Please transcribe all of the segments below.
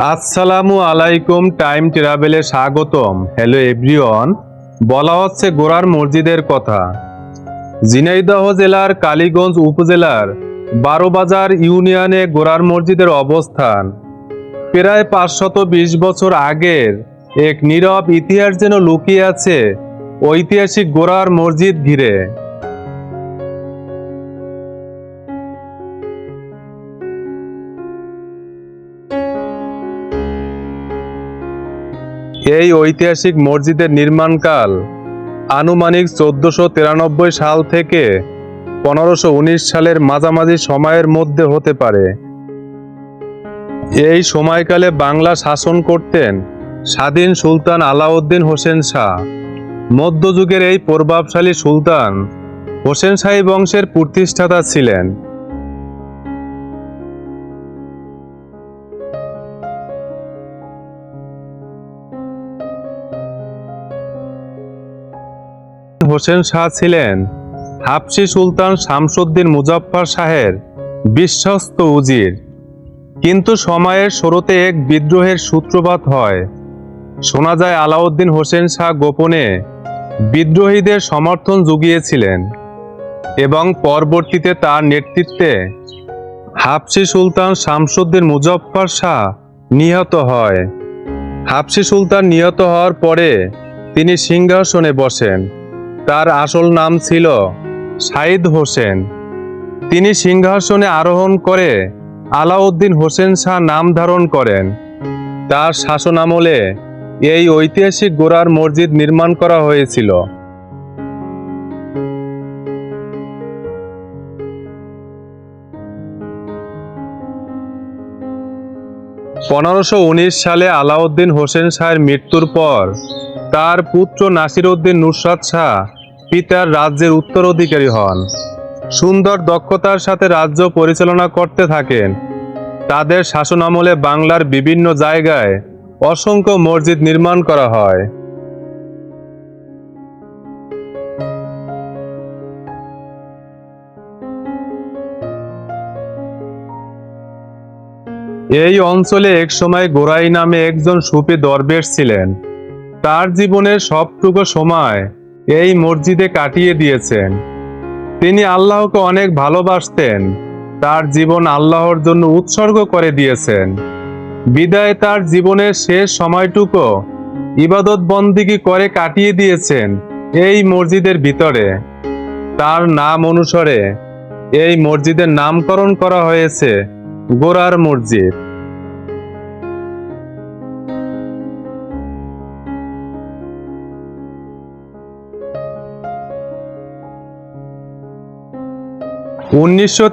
আসসালামু আলাইকুম, টাইম ট্রাভেলে স্বাগতম। হ্যালো এভরিওয়ান, বলা হচ্ছে গোরার মসজিদের কথা। ঝিনাইদহ জেলার কালীগঞ্জ উপজেলার বারোবাজার ইউনিয়নে গোরার মসজিদের অবস্থান। প্রায় পাঁচশত বিশ বছর আগের এক নীরব ইতিহাস যেন লুকিয়ে আছে ঐতিহাসিক গোরার মসজিদ ঘিরে। এই ঐতিহাসিক মসজিদের নির্মাণকাল আনুমানিক চোদ্দশো তিরানব্বই সাল থেকে পনেরোশো সালের মাঝামাঝি সময়ের মধ্যে হতে পারে। এই সময়কালে বাংলা শাসন করতেন স্বাধীন সুলতান আলাউদ্দিন হোসেন শাহ। মধ্যযুগের এই প্রভাবশালী সুলতান হোসেন শাহী বংশের প্রতিষ্ঠাতা ছিলেন। হোসেন শাহ ছিলেন হাফসি সুলতান শামসুদ্দিন মুজাফফর শাহের বিশ্বস্ত উজির। কিন্তু সময়ের শুরুতে এক বিদ্রোহের সূত্রপাত হয়। শোনা যায় আলাউদ্দিন হোসেন শাহ গোপনে বিদ্রোহীদের সমর্থন জুগিয়েছিলেন এবং পরবর্তীতে তার নেতৃত্বে হাফসি সুলতান শামসুদ্দিন মুজফ্ফর শাহ নিহত হয়। হাফসি সুলতান নিহত হওয়ার পরে তিনি সিংহাসনে বসেন। তার আসল নাম ছিল সাইদ হোসেন। তিনি সিংহাসনে আরোহণ করে আলাউদ্দিন হোসেন শাহ নাম ধারণ করেন। তার শাসনামলে এই ঐতিহাসিক গোড়ার মসজিদ নির্মাণ করা হয়েছিল। পনেরোশো সালে আলাউদ্দিন হোসেন শাহের মৃত্যুর পর তার পুত্র নাসিরউদ্দিন নুসরাত শাহ পিতার রাজ্যের উত্তরাধিকারী হন। সুন্দর দক্ষতার সাথে রাজ্য পরিচালনা করতে থাকেন। তাদের শাসন আমলে বাংলার বিভিন্ন জায়গায় অসংখ্য মসজিদ নির্মাণ করা হয়। এই অঞ্চলে একসময় গোরাই নামে একজন সুফি দরবেশ ছিলেন। তার জীবনের সবটুকু সময় এই মসজিদে কাটিয়ে দিয়েছেন। তিনি আল্লাহকে অনেক ভালোবাসতেন। তার জীবন আল্লাহর জন্য উৎসর্গ করে দিয়েছেন। বিদায় তার জীবনের শেষ সময়টুকু ইবাদত বন্দিগি করে কাটিয়ে দিয়েছেন এই মসজিদের ভিতরে। তার নাম অনুসারে এই মসজিদের নামকরণ করা হয়েছে গোরার মসজিদ। উনিশশো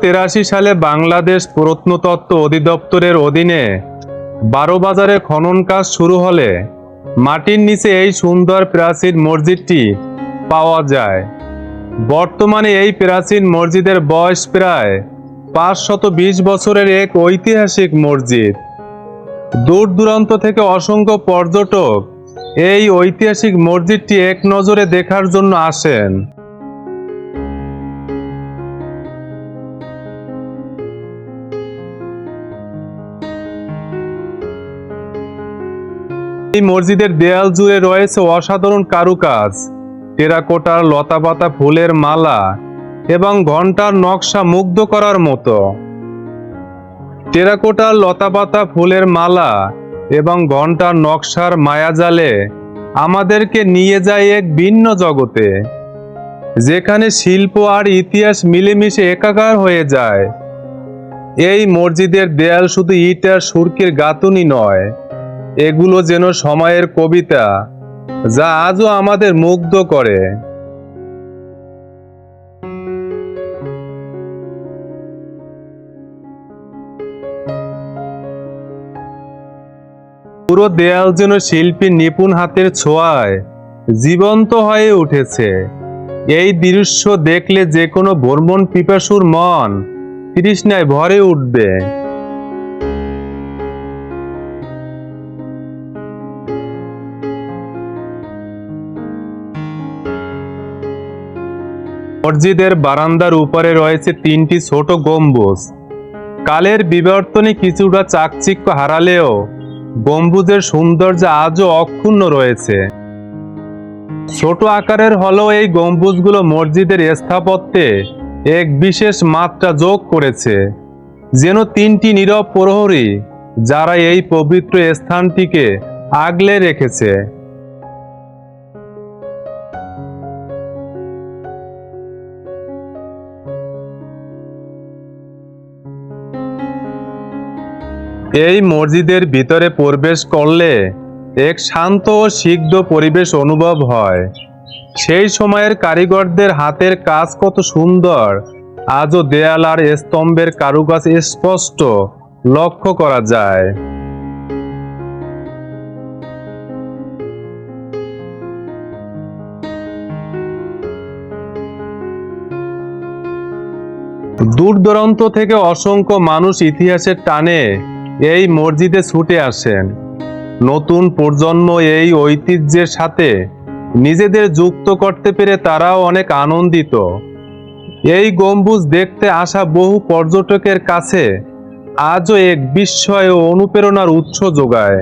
সালে বাংলাদেশ প্রত্নতত্ত্ব অধিদপ্তরের অধীনে বারো বাজারে খনন কাজ শুরু হলে মাটির নিচে এই সুন্দর প্রাচীন মসজিদটি পাওয়া যায়। বর্তমানে এই প্রাচীন মসজিদের বয়স প্রায় পাঁচশত বিশ বছরের এক ঐতিহাসিক মসজিদ। দূর দূরান্ত থেকে অসংখ্য পর্যটক এই ঐতিহাসিক মসজিদটি এক নজরে দেখার জন্য আসেন। এই মসজিদের দেয়াল জুড়ে রয়েছে অসাধারণ কারুকাজ, টেরাকোটার লতাপাতা ফুলের মালা এবং ঘণ্টার নকশা মুগ্ধ করার মতো। টেরাকোটার লতাপাতা ফুলের মালা এবং ঘণ্টার নকশার মায়াজালে আমাদেরকে নিয়ে যায় এক ভিন্ন জগতে, যেখানে শিল্প আর ইতিহাস মিলেমিশে একাকার হয়ে যায়। এই মসজিদের দেয়াল শুধু ইট আর সুরকির গাঁথুনি নয়, এগুলো যেন সময়ের কবিতা, যা আজও আমাদের মুগ্ধ করে। পুরো দেয়াল যেন শিল্পীর নিপুণ হাতের ছোঁয়ায় জীবন্ত হয়ে উঠেছে। এই দৃশ্য দেখলে যে কোনো ভ্রমণ পিপাসুর মন তৃষ্ণায় ভরে উঠবে। মসজিদের বারান্দার উপরে রয়েছে তিনটি ছোট গম্বুজ। কালের বিবর্তনে কিছুটা চাকচিক্য হারালেও গম্বুজের সৌন্দর্য আজও অক্ষুণ্ণ রয়েছে। ছোট আকারের হলেও এই গম্বুজগুলো মসজিদের স্থাপত্যে এক বিশেষ মাত্রা যোগ করেছে, যেন তিনটি নীরব প্রহরী যারা এই পবিত্র স্থানটিকে আগলে রেখেছে। এই মসজিদের ভিতরে প্রবেশ করলে এক শান্ত ও সিগ্ধ পরিবেশ অনুভব হয়। সেই সময়ের কারিগরদের হাতের কাজ কত সুন্দর। আজও দেয়াল আর স্তম্ভের কারুকাজ স্পষ্ট। লক্ষ্য করা যায়। দূর দূরান্ত থেকে অসংখ্য মানুষ ইতিহাসের টানে এই মসজিদে ছুটে আসেন। নতুন প্রজন্ম এই ঐতিহ্যের সাথে নিজেদের যুক্ত করতে পেরে তারাও অনেক আনন্দিত। এই গম্বুজ দেখতে আসা বহু পর্যটকের কাছে আজও এক বিস্ময় ও অনুপ্রেরণার উৎস যোগায়।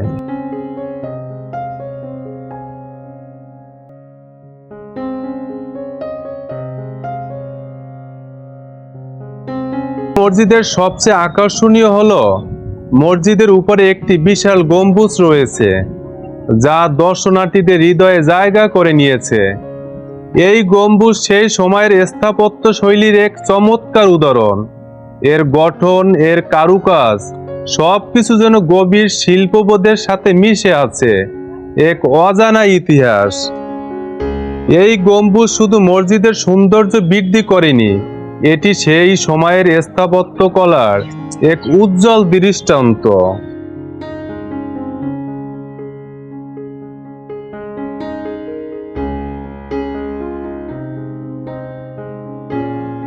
মসজিদের সবচেয়ে আকর্ষণীয় হলো মসজিদের উপরে একটি বিশাল গম্বুজ রয়েছে, যা দর্শনার্থীদের হৃদয়ে জায়গা করে নিয়েছে। এই গম্বুজ সেই সময়ের স্থাপত্য শৈলীর এক চমৎকার উদাহরণ। এর গঠন, এর কারুকাজ সব কিছু যেন গভীর শিল্পবোধের সাথে মিশে আছে, এক অজানা ইতিহাস। এই গম্বুজ শুধু মসজিদের সৌন্দর্য বৃদ্ধি করেনি, এটি সেই সময়ের স্থাপত্য কলার এক উজ্জ্বল দৃষ্টান্ত।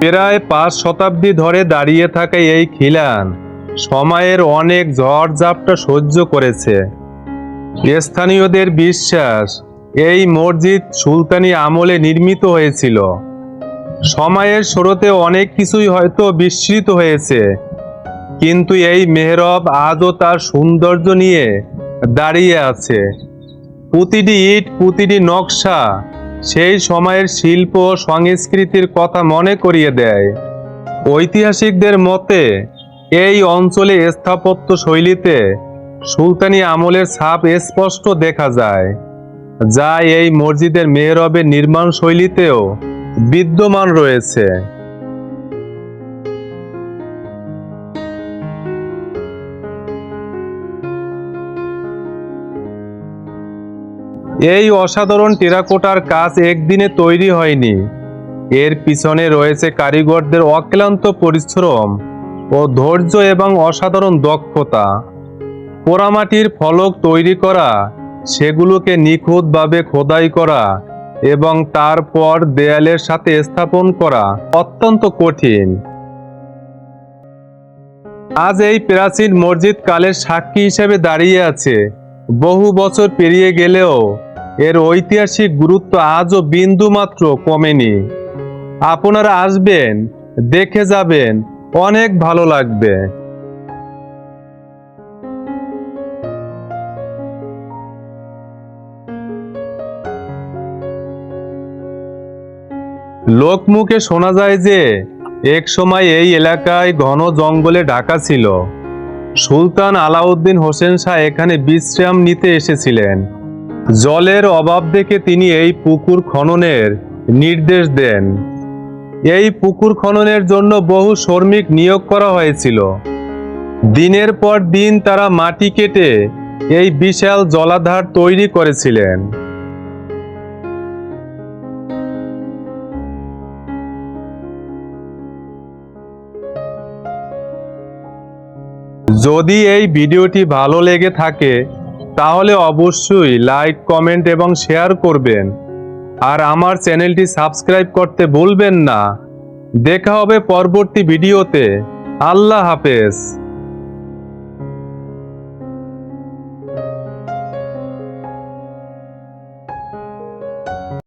প্রায় পাঁচ শতাব্দী ধরে দাঁড়িয়ে থাকা এই খিলান সময়ের অনেক ঝড়ঝাপটা সহ্য করেছে। স্থানীয়দের বিশ্বাস, এই মসজিদ সুলতানি আমলে নির্মিত হয়েছিল। সময়ের স্রোতে অনেক কিছুই হয়তো বিস্মৃত হয়েছে। কিন্তু এই মেহরব আজও তার সৌন্দর্য নিয়ে দাঁড়িয়ে আছে। প্রতিটি ইট, প্রতিটি নকশা সেই সময়ের শিল্প সংস্কৃতির কথা মনে করিয়ে দেয়। ঐতিহাসিকদের মতে, এই অঞ্চলে স্থাপত্য শৈলীতে সুলতানি আমলের ছাপ স্পষ্ট দেখা যায়, যা এই মসজিদের মেহরবের নির্মাণ শৈলীতেও বিদ্যমান রয়েছে। এই অসাধারণ টেরাকোটার কাজ একদিনে তৈরি হয়নি। এর পিছনে রয়েছে কারিগরদের অক্লান্ত পরিশ্রম ও ধৈর্য এবং অসাধারণ দক্ষতা। পোড়ামাটির ফলক তৈরি করা, সেগুলোকে নিখুঁতভাবে খোদাই করা এবং তারপর দেয়ালের সাথে স্থাপন করা অত্যন্ত কঠিন। আজ এই প্রাচীন মসজিদ কালের সাক্ষী হিসেবে দাঁড়িয়ে আছে। বহু বছর পেরিয়ে গেলেও এর ঐতিহাসিক গুরুত্ব আজও বিন্দুমাত্র কমেনি। আপনারা আসবেন, দেখে যাবেন, অনেক ভালো লাগবে। লোকমুখে শোনা যায় যে, এক সময় এই এলাকায় ঘন জঙ্গলে ঢাকা ছিল। সুলতান আলাউদ্দিন হোসেন শাহ এখানে বিশ্রাম নিতে এসেছিলেন। জলের অভাব দেখে তিনি এই পুকুর খননের নির্দেশ দেন। এই পুকুর খননের জন্য বহু শ্রমিক নিয়োগ করা হয়েছিল। দিনের পর দিন তারা মাটি কেটে এই বিশাল জলাধার তৈরি করেছিলেন। যদি এই ভিডিওটি ভালো লেগে থাকে তাহলে অবশ্যই লাইক কমেন্ট এবং শেয়ার করবেন। আর আমার চ্যানেলটি সাবস্ক্রাইব করতে ভুলবেন না। দেখা হবে পরবর্তী ভিডিওতে। আল্লাহ হাফেজ।